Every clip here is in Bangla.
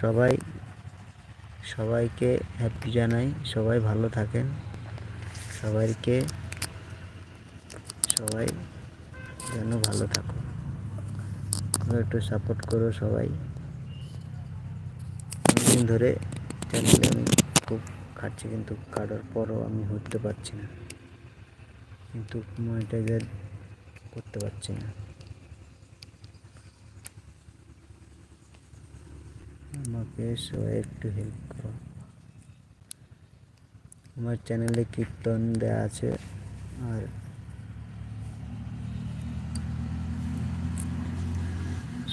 সবাই, সবাইকে হ্যাপি জানাই, সবাই ভালো থাকেন। সবাইকে, সবাই যেন ভালো থাকো একটু সাপোর্ট করো সবাই। অনেকদিন ধরে চ্যানেলে আমি খুব খাটছি, কিন্তু কাটার পরও আমি হতে পারছি না। কিন্তু মনিটাইজার করতে পারছি না। আমাকে সবাই একটু হেল্প করো। আমার চ্যানেলে কীর্তন দেওয়া আছে আর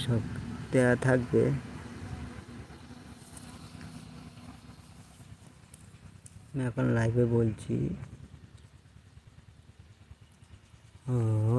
সব দেওয়া থাকবে। আমি এখন লাইভে বলছি। হরে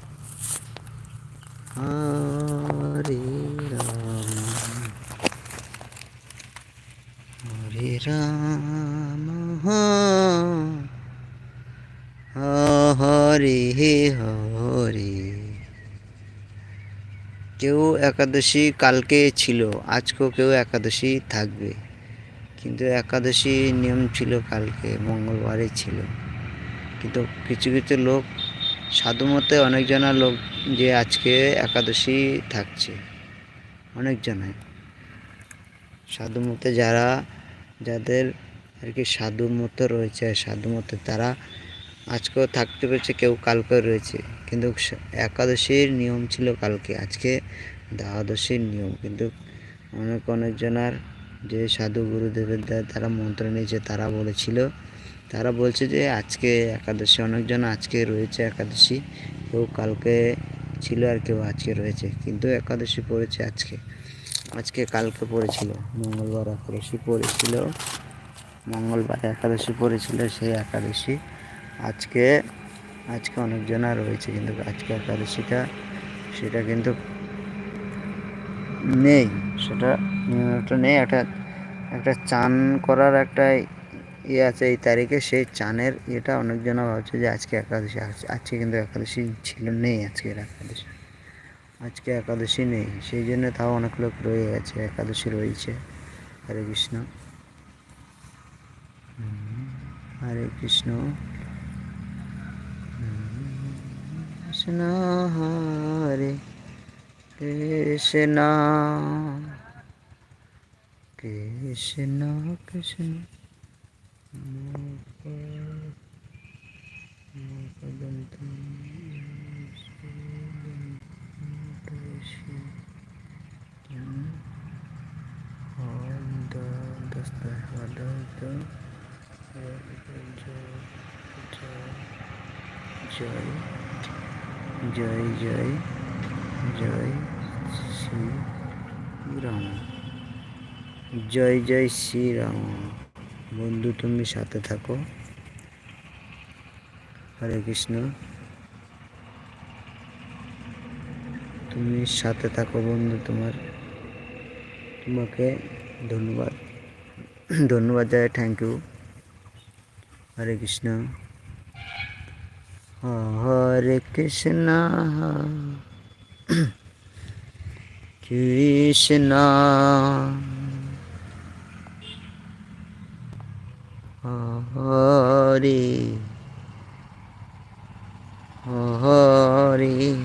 হরে রাম। হরে রাম হরে হরে। কেউ একাদশী কালকে ছিল, আজকেও কেউ একাদশী থাকবে। কিন্তু একাদশী নিয়ম ছিল কালকে, মঙ্গলবারে ছিল। কিন্তু কিছু কিছু লোক সাধুমতে অনেকজনা লোক যে আজকে একাদশী থাকছে অনেকজনায় সাধুমতে যারা, যাদের আর কি সাধু মতো রয়েছে, সাধু তারা আজকেও থাকতে পেরেছে, কেউ কালকেও রয়েছে। কিন্তু একাদশীর নিয়ম ছিল কালকে, আজকে দ্বাদশীর নিয়ম। কিন্তু অনেক, অনেকজনার যে সাধু গুরুদেবের দ্বারা তারা মন্ত্র নিয়েছে, তারা বলেছিল তারা বলছে যে আজকে একাদশী, অনেকজন আজকে রয়েছে একাদশী। কেউ কালকে ছিল আর কেউ আজকে রয়েছে, কিন্তু একাদশী পড়েছে আজকে। আজকে কালকে পড়েছিল, মঙ্গলবার একাদশী পড়েছিল। মঙ্গলবার একাদশী পড়েছিল সেই একাদশী। আজকে আজকে অনেকজনা রয়েছে, কিন্তু আজকে একাদশীটা, সেটা কিন্তু নেই, সেটা নিয়মটা নেই, একটা একটা চান করার একটা ইয়ে আছে, এই তারিখে সেই চানের ইয়েটা অনেকজনা ভাবছে যে আজকে একাদশী আছে আজকে কিন্তু একাদশী ছিল, নেই আজকের একাদশী। আজকে একাদশী নেই, সেই জন্য তাও অনেক লোক রয়ে গেছে, একাদশী রয়েছে। হরে কৃষ্ণ। হরে কৃষ্ণ। কৃষ্ণ হরে কৃষ্ণ। কৃষ্ণ কৃষ্ণ। জয় জয় জয় জয় শ্রী রাম। জয় জয় শ্রীরাম বন্ধু তুমি সাথে থাকো হরে কৃষ্ণ তুমি সাথে থাকো বন্ধু তোমার তোমাকে ধন্যবাদ ধন্যবাদ জানাই thank you Hare Krishna Hare Krishna Krishna Hare Hare.